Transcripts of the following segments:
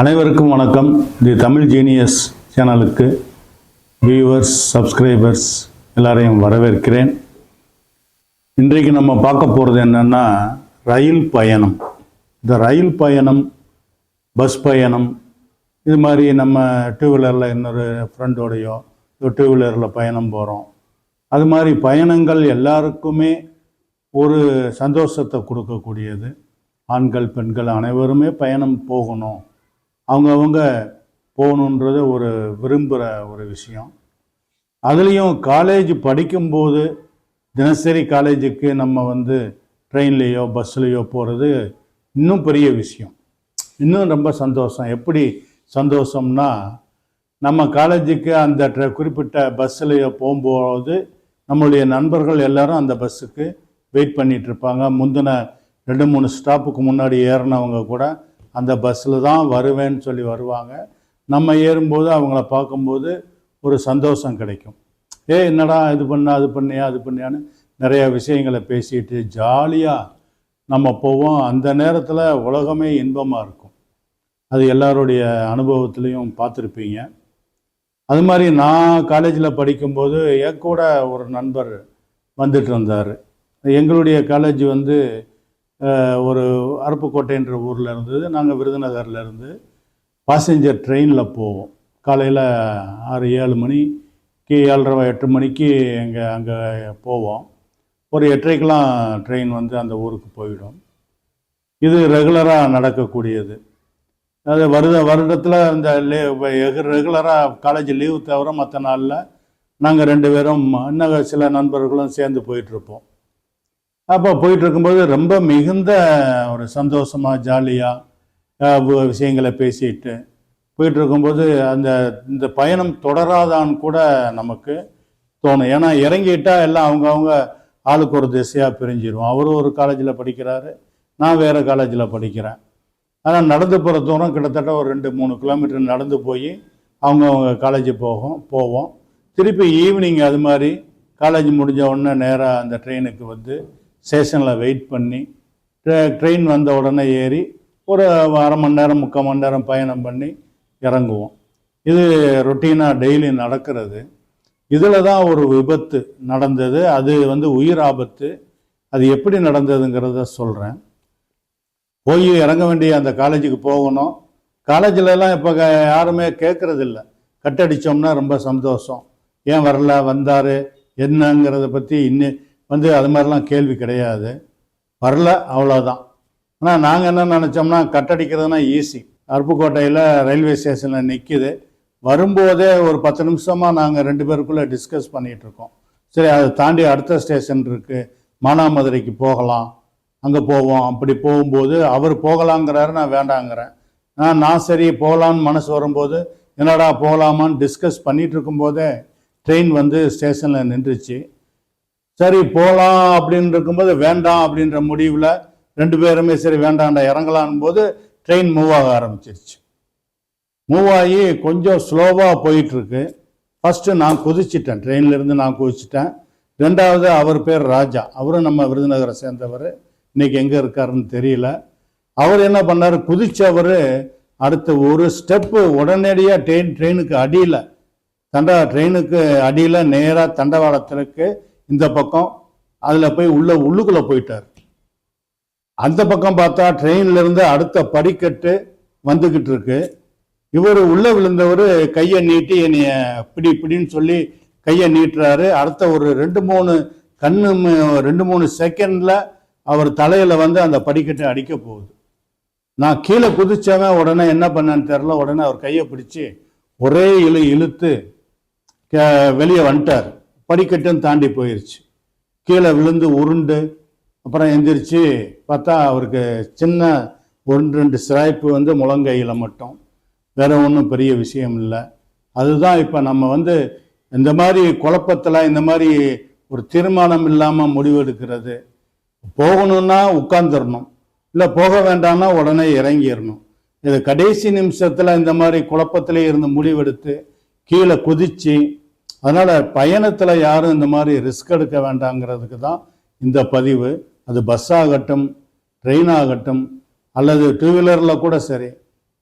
அனைவருக்கும் வணக்கம். The Tamil genius சேனலுக்கு வியூவர்ஸ் சப்ஸ்கிரைபர்ஸ் எல்லாரையும் வரவேற்கிறேன். இன்றைக்கு நம்ம பார்க்க போகிறது என்னென்னா ரயில் பயணம். இந்த ரயில் பயணம் பஸ் பயணம் இது மாதிரி நம்ம டூ வீலரில் இன்னொரு ஃப்ரெண்டோடையோ டூ வீலரில் பயணம் போகிறோம் அது மாதிரி பயணங்கள் எல்லாருக்குமே ஒரு சந்தோஷத்தை கொடுக்கக்கூடியது. ஆண்கள் பெண்கள் அனைவருமே பயணம் போகணும். அவங்கவுங்க போகணுன்றது ஒரு விரும்புகிற ஒரு விஷயம். அதுலேயும் காலேஜ் படிக்கும்போது தினசரி காலேஜுக்கு நம்ம வந்து ட்ரெயின்லேயோ பஸ்லேயோ போகிறது இன்னும் பெரிய விஷயம். இன்னும் ரொம்ப சந்தோஷம். எப்படி சந்தோஷம்னா நம்ம காலேஜுக்கு அந்த குறிப்பிட்ட பஸ்ஸுலையோ போகும்போது நம்மளுடைய நண்பர்கள் எல்லாரும் அந்த பஸ்ஸுக்கு வெயிட் பண்ணிகிட்ருப்பாங்க முந்தின ரெண்டு மூணு ஸ்டாப்புக்கு முன்னாடி ஏறினவங்க கூட அந்த பஸ்ஸில் தான் வருவேன்னு சொல்லி வருவாங்க. நம்ம ஏறும்போது அவங்கள பார்க்கும்போது ஒரு சந்தோஷம் கிடைக்கும். ஏ என்னடா இது பண்ணா அது பண்ணியா அது பண்ணியான்னு நிறைய விஷயங்களை பேசிட்டு ஜாலியாக நம்ம போவோம். அந்த நேரத்தில் உலகமே இன்பமாக இருக்கும். அது எல்லாருடைய அனுபவத்துலேயும் பார்த்துருப்பீங்க. அது மாதிரி நான் காலேஜில் படிக்கும்போது என் கூட ஒரு நண்பர் வந்துட்டு இருந்தார். எங்களுடைய காலேஜ் வந்து ஒரு அருப்புக்கோட்டைன்ற ஊரில் இருந்தது. நாங்கள் விருதுநகரில் இருந்து பாசஞ்சர் ட்ரெயினில் போவோம். காலையில் ஆறு ஏழு மணிக்கு ஏழரை எட்டு மணிக்கு எங்கள் அங்கே போவோம். ஒரு எட்டரைக்கெலாம் ட்ரெயின் வந்து அந்த ஊருக்கு போயிடும். இது ரெகுலராக நடக்கக்கூடியது. அது வருட வருடத்தில் இந்த லே ரெகுலராக காலேஜ் லீவு தவிர மற்ற நாளில் நாங்கள் ரெண்டு பேரும் இன்னும் சில நண்பர்களும் சேர்ந்து போயிட்டுருப்போம் அப்போ போயிட்டு இருக்கும்போது ரொம்ப மிகுந்த ஒரு சந்தோஷமாக ஜாலியாக விஷயங்களை பேசிட்டு போயிட்டு இருக்கும்போது அந்த இந்த பயணம் தொடராதான்னு கூட நமக்கு தோணும். ஏன்னா இறங்கிட்டா எல்லாம் அவங்கவுங்க ஆளுக்கு ஒரு திசையாக பிரிஞ்சிடும் அவரும் ஒரு காலேஜில் படிக்கிறாரு நான் வேறு காலேஜில் படிக்கிறேன். ஆனால் நடந்து போகிற தூரம் கிட்டத்தட்ட ஒரு ரெண்டு மூணு கிலோமீட்டர் நடந்து போய் அவங்க அவங்க காலேஜ் போகும் போவோம். திருப்பி ஈவினிங் அது மாதிரி காலேஜ் முடிஞ்ச உடனே நேராக அந்த ட்ரெயினுக்கு வந்து ஸ்டேஷனில் வெயிட் பண்ணி ட்ரெயின் வந்த உடனே ஏறி ஒரு அரை மணி நேரம் முக்கால் மணி நேரம் பயணம் பண்ணி இறங்குவோம். இது ரொட்டீனாக டெய்லி நடக்கிறது. இதில் தான் ஒரு விபத்து நடந்தது. அது வந்து உயிர் ஆபத்து. அது எப்படி நடந்ததுங்கிறத சொல்கிறேன் போய் இறங்க வேண்டிய அந்த காலேஜுக்கு போகணும். காலேஜிலலாம் இப்போ யாருமே கேட்குறதில்ல கட்டடித்தோம்னா ரொம்ப சந்தோஷம். ஏன் வரல? வந்தார். என்னங்கிறத பற்றி இன்னும் வந்து அது மாதிரிலாம் கேள்வி கிடையாது. வரல அவ்வளோதான் ஆனால் நாங்கள் என்ன நினச்சோம்னா கட்டடிக்கிறதுனா ஈஸி அருப்புக்கோட்டையில் ரயில்வே ஸ்டேஷனில் நிற்கிது வரும்போதே ஒரு பத்து நிமிஷமாக நாங்கள் ரெண்டு பேருக்குள்ளே டிஸ்கஸ் பண்ணிகிட்ருக்கோம் சரி அதை தாண்டி அடுத்த ஸ்டேஷன் இருக்குது மானாமதுரைக்கு போகலாம். அங்கே போவோம். அப்படி போகும்போது அவர் போகலாங்கிறாரு நான் வேண்டாங்கிறேன். நான் நான் சரி போகலான்னு மனசு வரும்போது என்னடா போகலாமான்னு டிஸ்கஸ் பண்ணிட்டு இருக்கும்போதே ட்ரெயின் வந்து ஸ்டேஷனில் நின்றுச்சு. சரி போகலாம் அப்படின்னு இருக்கும்போது வேண்டாம் அப்படின்ற முடிவில் ரெண்டு பேருமே சரி வேண்டாம்டா இறங்கலான் போது ட்ரெயின் மூவ் ஆக ஆரம்பிச்சிருச்சு. மூவ் ஆகி கொஞ்சம் ஸ்லோவாக போயிட்டுருக்கு. ஃபஸ்ட்டு நான் குதிச்சிட்டேன். ட்ரெயின்லேருந்து நான் குதிச்சிட்டேன். ரெண்டாவது அவர் பேர் ராஜா. அவரும் நம்ம விருதுநகரை சேர்ந்தவர். இன்றைக்கி எங்கே இருக்காருன்னு தெரியல. அவர் என்ன பண்ணார்? குதிச்சவர் அடுத்த ஒரு ஸ்டெப்பு உடனடியாக ட்ரெயின் ட்ரெயினுக்கு அடியில். தண்டா ட்ரெயினுக்கு அடியில் நேராக தண்டவாளத்திற்கு இந்த பக்கம் அதில் போய் உள்ள உள்ளுக்குள்ளே போயிட்டார். அந்த பக்கம் பார்த்தா ட்ரெயின்லேருந்து அடுத்த படிக்கட்டு வந்துக்கிட்டு இருக்கு. இவர் உள்ளே விழுந்தவர் கையை நீட்டி என்னைய பிடி பிடின்னு சொல்லி கையை நீட்டுறாரு. அடுத்த ஒரு ரெண்டு மூணு கண்ணு ரெண்டு மூணு செகண்டில் அவர் தலையில் வந்து அந்த படிக்கட்டை அடிக்க போகுது. நான் கீழே குதிச்சவன் உடனே என்ன பண்ணேன்னு தெரில உடனே அவர் கையை பிடிச்சி ஒரே இழு இழுத்து வெளியே வந்துட்டார். படிக்கட்டும் தாண்டி போயிருச்சு. கீழே விழுந்து உருண்டு அப்புறம் எந்திரிச்சு பார்த்தா அவருக்கு சின்ன ஒன்று ரெண்டு சிராய்ப்பு வந்து முழங்கையில் மட்டும். வேற ஒன்றும் பெரிய விஷயம் இல்லை. அதுதான் இப்போ நம்ம வந்து இந்த மாதிரி குழப்பத்தில் இந்த மாதிரி ஒரு தீர்மானம் இல்லாமல் முடிவெடுக்கிறது போகணும்னா உட்காந்துடணும் இல்லை போக வேண்டாம்னா உடனே இறங்கிடணும் இது கடைசி நிமிஷத்தில் இந்த மாதிரி குழப்பத்திலே இருந்து முடிவெடுத்து கீழே குதிச்சு அதனால் பயணத்தில் யாரும் இந்த மாதிரி ரிஸ்க் எடுக்க வேண்டாங்கிறதுக்கு தான் இந்த பதிவு. அது பஸ் ஆகட்டும் ட்ரெயின் ஆகட்டும் அல்லது டூ வீலரில் கூட சரி.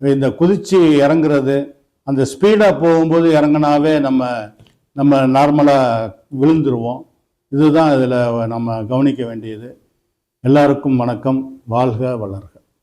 இந்த குதிச்சு இறங்குறது அந்த ஸ்பீடாக போகும்போது இறங்கினாவே நம்ம நம்ம நார்மலாக விழுந்துருவோம். இதுதான் இதில் நம்ம கவனிக்க வேண்டியது. எல்லாருக்கும் வணக்கம். வாழ்க வளர்க.